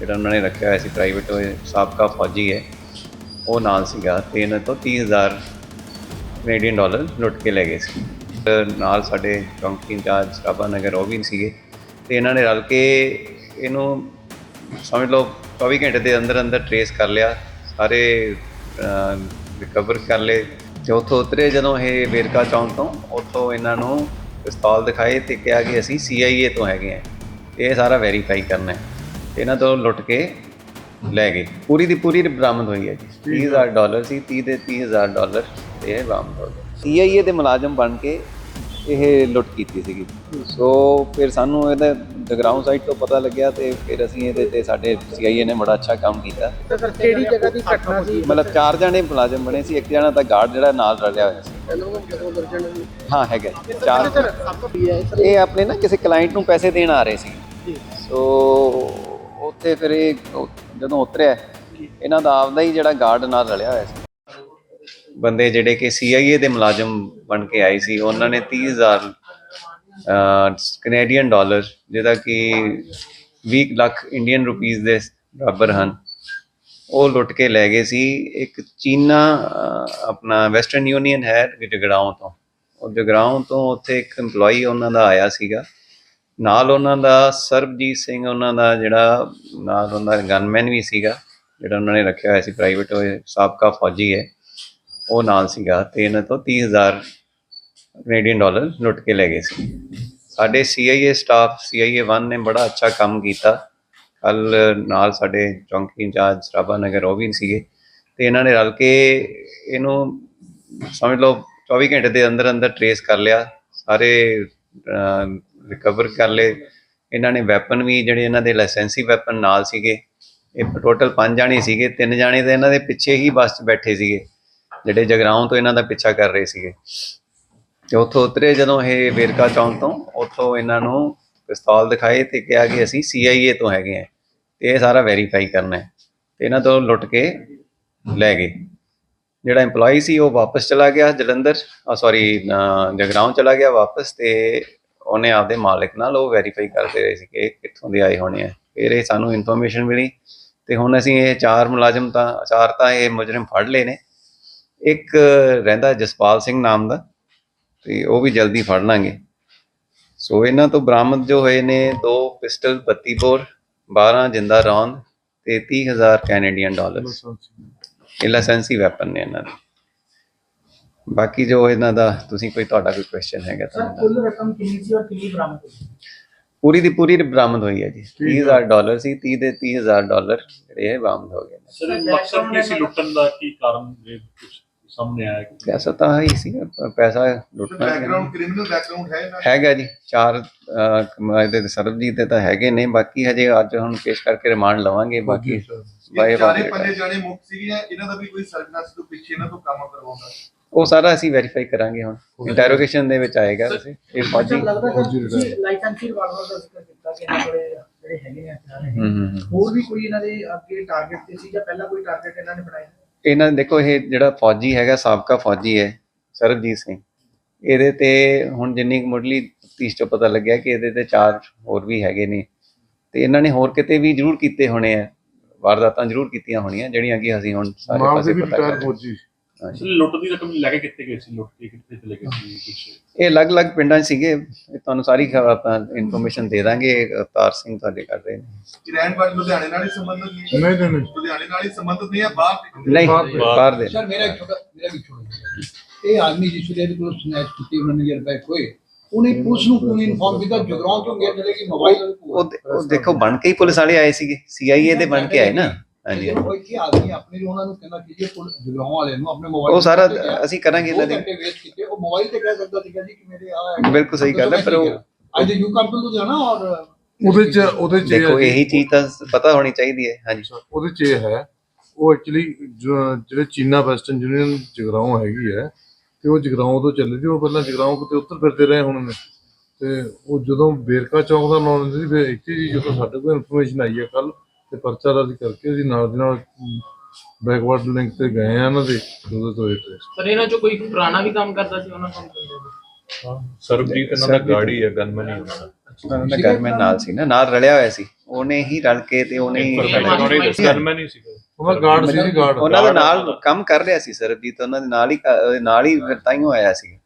ਜਿਹੜਾ ਉਹਨਾਂ ਨੇ ਰੱਖਿਆ ਹੋਇਆ ਸੀ ਪ੍ਰਾਈਵੇਟ ਸਾਬਕਾ ਫੌਜੀ ਹੈ। ਉਹ ਨਾਲ ਸੀਗਾ ਤੇ ਇਹਨਾਂ ਤੋਂ 30000 ਕੈਨੇਡੀਅਨ ਡਾਲਰ ਲੁੱਟ ਕੇ ਲੈ ਗਏ ਸੀ। ਨਾਲ ਸਾਡੇ ਚੌਂਕੀ ਇੰਚਾਰਜ ਸਰਾਭਾ ਨਗਰ ਉਹ ਵੀ ਸੀਗੇ ਤੇ ਇਹਨਾਂ ਨੇ ਰਲ ਕੇ ਇਹਨੂੰ ਸਮਝ ਲਓ 24 ਘੰਟੇ ਦੇ ਅੰਦਰ ਅੰਦਰ ਟਰੇਸ ਕਰ ਲਿਆ, ਸਾਰੇ ਰਿਕਵਰ ਕਰ ਲਏ। ਤੇ ਉੱਥੋਂ ਉਤਰੇ ਜਦੋਂ ਇਹ ਵੇਰਕਾ ਚੌਂਕ ਤੋਂ, ਉੱਥੋਂ ਇਹਨਾਂ ਨੂੰ ਪਿਸਤੌਲ ਦਿਖਾਏ ਤੇ ਕਿਹਾ ਕਿ ਅਸੀਂ CIA ਤੋਂ ਹੈਗੇ ਆ ਇਹ ਸਾਰਾ ਵੈਰੀਫਾਈ ਕਰਨਾ ਹੈ। ਇਹਨਾਂ ਤੋਂ ਲੁੱਟ ਕੇ ਲੈ ਗਏ। ਪੂਰੀ ਦੀ ਪੂਰੀ ਬਰਾਮਦ ਹੋਈ ਹੈ ਜੀ। 30000 ਡਾਲਰ ਸੀ 30 ਦੇ 30000 ਡਾਲਰ ਇਹ ਬਰਾਮਦ ਹੋ ਗਏ। CIA ਦੇ ਮੁਲਾਜ਼ਮ ਬਣ ਕੇ ਇਹ ਲੁੱਟ ਕੀਤੀ ਸੀਗੀ। ਸੋ ਫਿਰ ਸਾਨੂੰ ਇਹਦਾ ਜਗਰਾਉਂ ਸਾਈਡ ਤੋਂ ਪਤਾ ਲੱਗਿਆ ਤੇ ਫਿਰ ਅਸੀਂ ਇਹਦੇ ਤੇ ਸਾਡੇ CIA ਨੇ ਬੜਾ ਅੱਛਾ ਕੰਮ ਕੀਤਾ। ਸਰ ਕਿਹੜੀ ਜਗ੍ਹਾ ਦੀ ਘਟਨਾ ਸੀ? ਮਤਲਬ ਚਾਰ ਜਣੇ ਮੁਲਾਜ਼ਮ ਬਣੇ ਸੀ ਇੱਕ ਜਣਾ ਤਾਂ ਗਾਰਡ ਜਿਹੜਾ ਨਾਲ ਰਲਿਆ ਹੋਇਆ ਸੀ। ਹਾਂ ਹੈਗਾ। ਚਾਰ ਇਹ ਆਪਣੇ ਨਾ ਕਿਸੇ ਕਲਾਇੰਟ ਨੂੰ ਪੈਸੇ ਦੇਣ ਆ ਰਹੇ ਸੀ। ਜੀ। ਸੋ ਉੱਥੇ ਫਿਰ ਇਹ ਉਹ ਜਦੋਂ ਉਤਰਿਆ, ਇਹਨਾਂ ਦਾ ਆਪਦਾ ਹੀ ਜਿਹੜਾ ਗਾਰਡ ਨਾਲ ਰਲਿਆ ਹੋਇਆ ਸੀ। ਬੰਦੇ ਜਿਹੜੇ ਕਿ CIA ਦੇ ਮੁਲਾਜ਼ਮ ਬਣ ਕੇ ਆਏ ਸੀ, ਉਹਨਾਂ ਨੇ 30000 ਕੈਨੇਡੀਅਨ ਡਾਲਰ ਜਿਹਦਾ ਕਿ 20 ਲੱਖ ਇੰਡੀਅਨ ਰੁਪੀਸ ਦੇ ਬਰਾਬਰ ਹਨ। ਉਹ ਲੁੱਟ ਕੇ ਲੈ ਗਏ ਸੀ। ਇੱਕ ਚੀਨਾ ਆਪਣਾ ਵੈਸਟਰਨ ਯੂਨੀਅਨ ਹੈ ਜਗਰਾਉਂ ਤੋਂ। ਉਹ ਜਗਰਾਉਂ ਤੋਂ ਉੱਥੇ ਇੱਕ EMPLOYEE ਉਹਨਾਂ ਦਾ ਆਇਆ ਸੀਗਾ। ਨਾਲ ਉਹਨਾਂ ਦਾ ਸਰਬਜੀਤ ਸਿੰਘ ਉਹਨਾਂ ਦਾ ਜਿਹੜਾ, ਨਾਲ ਉਹਨਾਂ ਦਾ ਗਨਮੈਨ ਵੀ ਸੀਗਾ, ਜਿਹੜਾ ਉਹਨਾਂ ਨੇ ਰੱਖਿਆ ਹੋਇਆ ਸੀ ਪ੍ਰਾਈਵੇਟ ਉਹ ਸਾਬਕਾ ਫੌਜੀ ਹੈ, ਉਹ ਨਾਲ ਸੀਗਾ ਤੇ ਇਹਨਾਂ ਤੋਂ 30000 ਕੈਨੇਡੀਅਨ ਡਾਲਰ ਲੁੱਟ ਕੇ ਲੈ ਗਏ ਸੀ। ਸਾਡੇ CIA ਸਟਾਫ CIA 1 ਨੇ ਬੜਾ ਅੱਛਾ ਕੰਮ ਕੀਤਾ। ਕੱਲ ਨਾਲ ਸਾਡੇ ਚੌਂਕੀ ਇੰਚਾਰਜ ਸਰਾਭਾ ਨਗਰ, ਉਹ ਵੀ ਸੀਗੇ। ਤੇ ਇਹਨਾਂ ਨੇ ਰਲ ਕੇ ਇਹਨੂੰ ਸਮਝ ਲਓ 24 ਘੰਟੇ ਦੇ ਅੰਦਰ ਅੰਦਰ ਟਰੇਸ ਕਰ ਲਿਆ। ਸਾਰੇ ਰਿਕਵਰ ਕਰ ਲਏ। ਇਹਨਾਂ ਨੇ ਵੈਪਨ ਵੀ ਜਿਹੜੇ ਇਹਨਾਂ ਦੇ ਲਾਇਸੈਂਸੀ ਵੈਪਨ ਨਾਲ ਸੀਗੇ, ਇਹ ਟੋਟਲ 5 ਜਾਣੇ ਸੀਗੇ, ਤਿੰਨ ਜਾਣੇ ਤਾਂ ਇਹਨਾਂ ਦੇ ਪਿੱਛੇ ਹੀ ਬੱਸ 'ਚ ਬੈਠੇ ਸੀਗੇ, ਜਿਹੜੇ ਜਗਰਾਉਂ ਤੋਂ ਇਹਨਾਂ ਦਾ ਪਿੱਛਾ ਕਰ ਰਹੇ ਸੀਗੇ। ਤੇ ਉੱਥੋਂ ਉਤਰੇ ਜਦੋਂ ਇਹ ਵੇਰਕਾ ਚੌਂਕ ਤੋਂ, ਉੱਥੋਂ ਇਹਨਾਂ ਨੂੰ ਪਿਸਤੌਲ ਦਿਖਾਏ ਤੇ ਕਿਹਾ ਕਿ ਅਸੀਂ CIA ਤੋਂ ਹੈਗੇ ਆ ਤੇ ਇਹ ਸਾਰਾ ਵੈਰੀਫਾਈ ਕਰਨਾ ਹੈ। ਤੇ ਇਹਨਾਂ ਤੋਂ ਲੁੱਟ ਕੇ ਲੈ ਗਏ। ਜਿਹੜਾ EMPLOYEE ਸੀ ਉਹ ਵਾਪਸ ਚਲਾ ਗਿਆ, ਜਲੰਧਰ ਸੌਰੀ ਜਗਰਾਉਂ ਚਲਾ ਗਿਆ ਵਾਪਸ ਤੇ ਉਹਨੇ ਆਪਦੇ ਮਾਲਕ ਨਾਲ ਉਹ ਵੈਰੀਫਾਈ ਕਰਦੇ ਰਹੇ ਸੀ ਕਿ ਇਹ ਕਿੱਥੋਂ ਦੇ ਆਏ ਹੋਣੇ ਆ ਫਿਰ ਇਹ ਸਾਨੂੰ ਇਨਫੋਰਮੇਸ਼ਨ ਮਿਲੀ ਤੇ ਹੁਣ ਅਸੀਂ ਇਹ ਚਾਰ ਮੁਲਾਜ਼ਮ ਤਾਂ, ਚਾਰ ਤਾਂ ਇਹ ਮੁਜਰਮ ਫੜ ਲਏ ਨੇ। ਇੱਕ ਰਹਿੰਦਾ ਜਸਪਾਲ ਸਿੰਘ ਨਾਮ ਦਾ ਤੇ ਉਹ ਵੀ ਜਲਦੀ ਫੜ ਲਾਂਗੇ। ਸੋ ਇਹਨਾਂ ਤੋਂ ਬਰਾਮਦ ਜੋ ਹੋਏ ਨੇ, ਦੋ ਪਿਸਟਲ 32 ਬੋਰ 12 ਜਿੰਦਾ ਰੌਂਦ ਤੇ 30000 ਕੈਨੇਡੀਅਨ ਡਾਲਰ ਇਹ ਲਾਇਸੈਂਸੀ ਵੈਪਨ ਨੇ ਇਹਨਾਂ ਦੇ। ਬਾਕੀ ਜੋ ਇਹਨਾਂ ਦਾ ਤੁਸੀਂ ਕੋਈ ਤੁਹਾਡਾ ਕੋਈ ਕੁਐਸਚਨ ਹੈਗਾ ਤਾਂ ਸਰ ਕੁੱਲ ਰਕਮ ਕਿੰਨੀ ਸੀ ਔਰ ਕਿੰਨੀ ਬਰਾਮਦ ਹੋਈ? ਪੂਰੀ ਦੀ ਪੂਰੀ ਬਰਾਮਦ ਹੋਈ ਹੈ ਜੀ। 30000 ਡਾਲਰ ਸੀ 30 ਦੇ 30000 ਡਾਲਰ ਜਿਹੜੇ ਇਹ ਬਰਾਮਦ ਹੋ ਗਏ ਨੇ। ਸਰ ਇਹ ਮਕਸਦ ਕੀ ਸੀ? ਲੁੱਟਣ ਦਾ ਕੀ ਕਾਰਨ ਇਹ ਕੁਝ ਸਾਹਮਣੇ ਆਇਆ ਕਿ ਪੈਸਾ ਤਾਂ ਹੈ ਸੀ ਪੈਸਾ ਲੁੱਟਣਾ ਸੀਗਾ। ਬੈਕਗ੍ਰਾਉਂਡ ਕ੍ਰਿਮੀਨਲ ਬੈਕਗ੍ਰਾਉਂਡ ਹੈ ਦਾ? ਹੈਗਾ ਜੀ ਚਾਰ ਅਹ, ਇਹਦੇ ਤੇ ਸਰਬਜੀਤ ਦੇ ਤਾਂ ਹੈਗੇ ਨੇ ਬਾਕੀ ਹਜੇ ਅੱਜ ਹੁਣ ਪੇਸ਼ ਕਰਕੇ ਰਿਮਾਂਡ ਲਵਾਂਗੇ ਬਾਕੀ ਬਾਏ ਇਹ ਚਾਰੇ ਬਾਏ ਪੰਜੇ ਜਾਣੇ ਮੁਕਤ ਸੀਗੀਆਂ ਇਹਨਾਂ ਦਾ ਵੀ ਕੋਈ ਸਰਗਨਾਸ ਤੋਂ ਪਿੱਛੇ ਇਹਨਾਂ ਤੋਂ ਕੰਮ ਕਰਵਾਉਂਦਾ ਉਹ ਸਾਰਾ ਅਸੀਂ ਵੈਰੀਫਾਈ ਕਰਾਂਗੇ ਹੁਣ। ਇੰਟਰੋਗੇਸ਼ਨ ਦੇ ਵਿੱਚ ਆਏਗਾ ਵੈਸੇ ਇਹ ਫੌਜੀ ਸਰ ਲੱਗਦਾ ਕਿ ਤੁਸੀਂ ਲਾਇਸੈਂਸੀ ਵਾਲਵਰ ਦਾ ਜ਼ਿਕਰ ਕੀਤਾ ਕਿ ਇਹਨਾਂ ਕੋਲੇ ਜਿਹੜੇ ਹੈਗੇ ਨੇ ਹਥਿਆਰ ਹੈਗੇ ਹੂੰ ਹੂੰ ਹੂੰ। ਹੋਰ ਵੀ ਕੋਈ ਇਹਨਾਂ ਦੇ ਅੱਗੇ ਟਾਰਗੇਟ ਤੇ ਸੀ ਜਾਂ ਪਹਿਲਾਂ ਕੋਈ ਟਾਰਗੇਟ ਇਹਨਾਂ ਨੇ ਬਣਾਇਆ ਇਹਨਾਂ ਦੇਖੋ ਇਹ ਜਿਹੜਾ ਫੌਜੀ ਹੈਗਾ ਸਾਬਕਾ ਫੌਜੀ ਹੈ ਸਰਬਜੀਤ ਸਿੰਘ। ਇਹਦੇ ਤੇ ਹੁਣ ਜਿੰਨੀ ਕੁ ਮੁੱਢਲੀ ਤੀਸ ਚੋਂ ਪਤਾ ਲੱਗਿਆ ਕਿ ਇਹਦੇ ਤੇ ਚਾਰ ਹੋਰ ਵੀ ਹੈਗੇ ਨੇ। ਤੇ ਇਹਨਾਂ ਨੇ ਹੋਰ ਕਿਤੇ ਵੀ ਜ਼ਰੂਰ ਕੀਤੇ ਹੋਣੇ ਆ। ਵਾਰਦਾਤਾਂ ਜ਼ਰੂਰ ਕੀਤੀਆਂ ਹੋਣੀਆਂ ਜਿਹੜੀਆਂ ਕਿ ਅਸੀਂ ਹੁਣ ਸਾਰੇ ਪਾਸੇ ਪਤਾ ਰਿਟਾਇਰ ਕਰ। ਸਰ ਲੁੱਟ ਦੀ ਰਕਮ ਲੈ ਕੇ ਕਿੱਥੇ ਗਏ ਸੀ? ਲੁੱਟ ਕੇ ਕਿੱਥੇ ਚਲੇ ਗਏ ਸੀ? ਕੁਝ ਇਹ ਅਲੱਗ-ਅਲੱਗ ਪਿੰਡਾਂ 'ਚ ਸੀਗੇ। ਇਹ ਤੁਹਾਨੂੰ ਸਾਰੀ ਇਨਫੋਰਮੇਸ਼ਨ ਦੇ ਦਾਂਗੇ। ਅਵਤਾਰ ਸਿੰਘ ਤੁਹਾਡੇ ਕਰ ਰਹੇ ਨੇ। ਕਿ ਰਹਿਣ ਵਾਲੇ ਲੁਧਿਆਣੇ ਨਾਲ ਹੀ ਸੰਬੰਧਿਤ ਨਹੀਂ ਹੈ? ਨਹੀਂ ਨਹੀਂ ਨਹੀਂ। ਲੁਧਿਆਣੇ ਨਾਲ ਹੀ ਸੰਬੰਧਿਤ ਨਹੀਂ ਹੈ? ਬਾਹਰ ਦੇ- ਨਹੀਂ ਬਾਹਰ ਦੇ। ਬਾਹਰ ਦੇ। ਸਰ ਮੇਰਾ ਇੱਕ ਛੋਟਾ ਮੇਰਾ ਵੀ ਛੋਟਾ ਇਹ ਆਦਮੀ ਜਿਸ ਵੇਲੇ ਕੋਲ ਸਨੈਚ ਕੀਤੀ ਉਹਨਾਂ ਨੇ ਈਅਰ ਬੈਕ ਹੋਏ। ਉਹਨੇ ਪੁਲਿਸ ਨੂੰ ਕਿਉਂ ਇਨਫੋਰਮ ਕੀਤਾ ਜਗਰਾਉਂ ਤੋਂ ਗਿਆ ਜਿਹੜੇ ਕਿ ਮੋਬਾਈਲ ਉਹ ਦੇਖੋ ਬਣ ਕੇ ਹੀ ਪੁਲਿਸ ਵਾਲੇ ਆਏ ਸੀਗੇ। CIA ਦੇ ਬਣ ਕੇ ਆਏ ਨਾ। ਹਾਂਜੀ ਹਾਂਜੀ। ਉਹ ਕੀ ਆਦਮੀ ਆਪਣੇ ਉਹਨਾਂ ਨੂੰ ਕਹਿੰਦਾ ਕਿ ਇਹ ਪੁਲਿਸ ਜਗਰਾਉਂ ਵਾਲੇ ਨੂੰ ਆਪਣੇ ਮੋਬਾਈਲ ਉਹ ਸਾਰਾ ਅਸੀਂ ਕਰਾਂਗੇ ਇਹਨਾਂ ਦੋ। ਦੀ ਘੰਟੇ ਵੇਸਟ ਕੀਤੇ। ਉਹ ਮੋਬਾਈਲ ਤੇ ਕਹਿ ਸਕਦਾ ਸੀਗਾ ਜੀ ਕਿ ਮੇਰੇ ਆ ਬਿਲਕੁਲ ਸਹੀ ਗੱਲ ਹੈ, ਪਰ ਉਹ- ਅੱਜ ਯੂ ਕਮ ਟੂ ਲੁਧਿਆਣਾ ਔਰ ਉਹਦੇ ਚ ਉਹਦੇ ਚ ਇਹ ਦੇਖੋ ਹੈ ਜੀ, ਇਹੀ ਚੀਜ਼ ਤਾਂ ਪਤਾ ਹੋਣੀ ਚਾਹੀਦੀ ਹੈ ਹਾਂਜੀ। ਉਹਦੇ ਚ ਇਹ ਹੈ ਉਹ ਐਕਚੁਅਲੀ ਜਿਹੜੇ ਚੀਨਾ ਵੈਸਟਰਨ ਯੂਨੀਅਨ ਜਗਰਾਉਂ ਹੈਗੀ ਹੈ ਤੇ ਉਹ ਜਗਰਾਉਂ ਤੋਂ ਚੱਲੇ ਸੀ। ਉਹ ਪਹਿਲਾਂ ਜਗਰਾਉਂ ਕਿਤੇ ਉੱਤਰ ਫਿਰਦੇ ਰਹੇ ਹੁਣ ਨੇ ਤੇ ਉਹ ਜਦੋਂ ਬੇਰਕਾ ਚੌਂਕ ਦਾ ਨਾਮ ਸੀ ਫਿਰ ਇੱਥੇ ਜੀ ਜਦੋਂ ਸਾਡੇ ਕੋਲ ਇਨਫੋਰਮੇਸ਼ਨ ਆਈ ਹੈ ਕੱਲ ਤੇ ਪਰਚਾ ਦਰਜ ਕਰਕੇ ਅਸੀਂ ਨਾਲ ਦੀ ਨਾਲ ਬੈਕਵਰਡ ਲਿੰਕ ਤੇ ਗਏ ਆ ਇਹਨਾਂ ਦੇ ਉਹਦੇ ਤੋਂ ਇਹ trace ਸਰ ਇਹਨਾਂ ਚੋਂ ਕੋਈ ਪੁਰਾਣਾ ਵੀ ਕੰਮ ਕਰਦਾ ਸੀ ਉਹਨਾਂ ਕੰਮ ਕਰਦੇ ਸਰਬਜੀਤ ਇਹਨਾਂ ਦਾ ਗਾੜੀ ਹੈ ਗਨਮੈਨ ਹੀ ਉਹਨਾਂ ਦਾ ਉਹਨਾਂ ਦਾ ਗਨਮੈਨ ਨਾਲ ਸੀ ਨਾ ਨਾਲ ਰਲਿਆ ਹੋਇਆ ਸੀ। ਉਹਨੇ ਹੀ ਰਲ ਕੇ ਤੇ ਉਹਨੇ ਹੀ ਗਨਮੈਨ ਹੀ ਸੀਗਾ ਉਹਨਾਂ ਗਾਰਡ ਸੀ ਗਾਰਡ ਉਹਨਾਂ ਦੇ ਨਾਲ ਕੰਮ ਕਰ ਰਿਹਾ ਸੀ ਸਰਬਜੀਤ। ਉਹਨਾਂ ਦੇ ਨਾਲ ਹੀ ਕ- ਉਹਦੇ ਨਾਲ ਹੀ ਫਿਰ ਤਾਈਓ ਆਇਆ ਸੀ।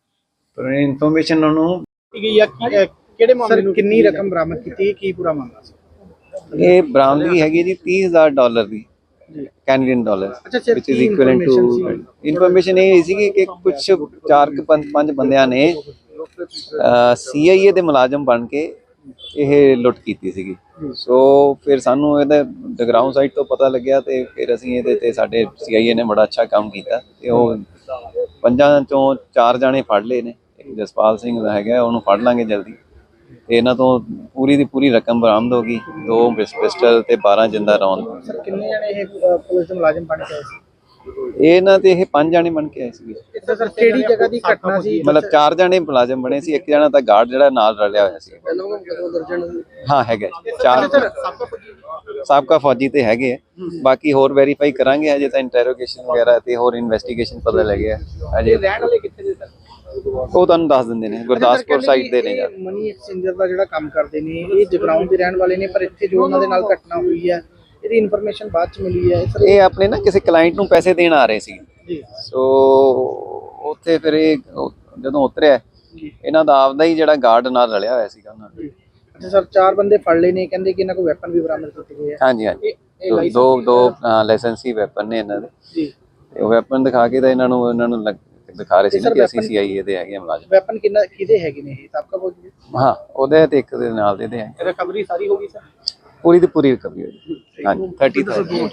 ਪਰ ਇਨਫੋਰਮੇਸ਼ਨ ਉਹਨੂੰ ਗਈ ਆ ਕਿ- ਅਹ ਕਿਹੜੇ ਮਾਮਲੇ ਨੂੰ ਕਿੰਨੀ ਰਕਮ ਬਰਾਮਦ ਕੀਤੀ ਕੀ ਪੂਰਾ ਮਾਮਲਾ ਸੀ? ਇਹ ਬਰਾਮਦਗੀ ਹੈਗੀ ਜੀ 30000 dollar the. Canadian dollar which is equivalent to? Information ਇਹ ਸੀ ਕਿ ਕੁਝ ਚਾਰ ਕੁ ਪੰਜ ਪੰਜ ਬੰਦਿਆਂ ਨੇ ਸੀਆਈਏ ਦੇ ਮੁਲਾਜ਼ਮ ਬਣ ਕੇ ਇਹ ਲੁੱਟ ਕੀਤੀ ਸੀਗੀ ਸੋ ਫਿਰ ਸਾਨੂੰ ਇਹਦਾ ਗਰਾਊਂਡ ਸਾਈਡ ਤੋਂ ਪਤਾ ਲੱਗਿਆ ਤੇ ਫਿਰ ਅਸੀਂ ਇਹਦੇ ਤੇ ਸਾਡੇ ਸੀਆਈਏ ਨੇ ਬੜਾ ਅੱਛਾ ਕੰਮ ਕੀਤਾ ਤੇ ਉਹ ਪੰਜਾਂ ਚੋਂ ਚਾਰ ਜਾਣੇ ਫੜ ਲਏ ਨੇ ਇੱਕ ਜਸਪਾਲ ਸਿੰਘ ਦਾ ਹੈਗਾ ਉਹਨੂੰ ਫੜ ਲਾਂਗੇ ਜਲਦੀ ਇਹਨਾਂ ਤੋਂ ਪੂਰੀ ਦੀ ਪੂਰੀ ਰਕਮ ਬਰਾਮਦ ਹੋ ਗਈ। ਦੋ ਪਿਸ- ਪਿਸਟਲ ਤੇ 12 ਜਿੰਦਾ ਰੌਂਦ ਸਰ ਕਿੰਨੇ ਜਣੇ ਇਹ ਅਹ, ਪੁਲਿਸ ਦੇ ਮੁਲਾਜ਼ਮ ਬਣ ਕੇ ਆਏ ਸੀ? ਇਹਨਾਂ ਤੇ ਇਹ ਪੰਜ ਜਾਣੇ ਬਣ ਕੇ ਆਏ ਸੀਗੇ। ਇੱਥੇ ਸਰ ਕਿਹੜੀ ਜਗ੍ਹਾ ਦੀ ਘਟਨਾ ਸੀ? ਮਤਲਬ ਚਾਰ ਜਾਣੇ ਮੁਲਾਜ਼ਮ ਬਣੇ ਸੀ ਇੱਕ ਜਣਾ ਤਾਂ ਗਾਰਡ ਜਿਹੜਾ ਨਾਲ ਰਲਿਆ ਹੋਇਆ ਸੀ। ਹਾਂ ਹੈਗਾ। ਚਾਰ ਸਾਬਕਾ ਫੌਜੀ। ਤੇ ਹੈਗੇ ਆ। ਬਾਕੀ ਹੋਰ ਵੈਰੀਫਾਈ ਕਰਾਂਗੇ ਅਜੇ ਤਾਂ ਇੰਟਰੋਗੇਸ਼ਨ ਵਗੈਰਾ ਤੇ ਹੋਰ ਇਨਵੈਸਟੀਗੇਸ਼ਨ ਪਤਾ ਲੱਗਿਆ। ਅਜੇ ਰਹਿਣ ਵਾਲੇ ਕਿੱਥੇ ਉਹ ਤੁਹਾਨੂੰ ਦੱਸ ਦਿੰਦੇ ਨੇ ਗੁਰਦਾਸਪੁਰ ਸਾਈਡ ਦੇ ਨੇ। ਮਨੀ ਐਕਸਚੇਂਜਰ ਦਾ ਜਿਹੜਾ ਕੰਮ ਕਰਦੇ ਨੇ ਇਹ ਜਗਰਾਉਂ ਦੇ ਰਹਿਣ ਵਾਲੇ ਨੇ ਪਰ ਇੱਥੇ ਜੋ ਉਹਨਾਂ ਦੇ ਨਾਲ ਘਟਨਾ ਹੋਈ ਹੈ ਇਹਦੀ ਇਨਫੋਰਮੇਸ਼ਨ ਬਾਅਦ ਚ ਮਿਲੀ ਹੈ ਇਹ ਆਪਣੇ ਨਾ ਕਿਸੇ ਕਲਾਇੰਟ ਨੂੰ ਪੈਸੇ ਦੇਣ ਆ ਰਹੇ ਸੀ। ਜੀ। ਸੋ ਉੱਥੇ ਫਿਰ ਇਹ ਜਦੋਂ ਉਤਰਿਆ ਇਹਨਾਂ ਦਾ ਆਪਦਾ ਹੀ ਜਿਹੜਾ ਗਾਰਡ ਨਾਲ ਰਲਿਆ ਹੋਇਆ ਸੀਗਾ ਉਹਨਾਂ ਨਾਲ। ਅੱਛਾ ਸਰ ਚਾਰ ਬੰਦੇ ਫੜ ਲਏ ਨੇ ਕਹਿੰਦੇ ਕਿ ਇਹਨਾਂ ਕੋਲ ਵੈਪਨ ਵੀ ਬਰਾਮਦ ਕੀਤੇ ਗਏ ਆ। ਹਾਂਜੀ ਹਾਂਜੀ। ਦੋ- ਦੋ ਲਾਇਸੈਂਸੀ ਵੈਪਨ ਨੇ? ਇਹਨਾਂ ਦੇ। ਜੀ। ਵੈਪਨ ਦਿਖਾ ਕੇ ਤਾਂ ਇਹਨਾਂ ਨੂੰ ਇਹਨਾਂ ਨੂੰ ਦਿਖਾ ਰਹੇ ਸੀ ਨਾ ਕਿ ਅਸੀਂ ਸੀਆਈਏ ਦੇ ਹੈਗੇ ਹਾਂ ਮੁਲਾਜ਼ਮ। ਵੈਪਨ ਕਿੰਨਾ ਕਿਹਦੇ ਹੈਗੇ ਨੇ ਇਹ? ਸਾਬਕਾ ਫੌਜੀ ਹਾਂ ਉਹਦੇ ਤੇ ਇੱਕ ਦੇ ਨਾਲ ਦੇ ਦੇ ਹੈ ਰਿਕਵਰੀ ਸਾਰੀ ਹੋ ਗਈ ਸਰ ਪੂਰੀ ਦੀ ਪੂਰੀ ਰਿਕਵਰੀ ਹੋਈ ਹਾਂਜੀ 30000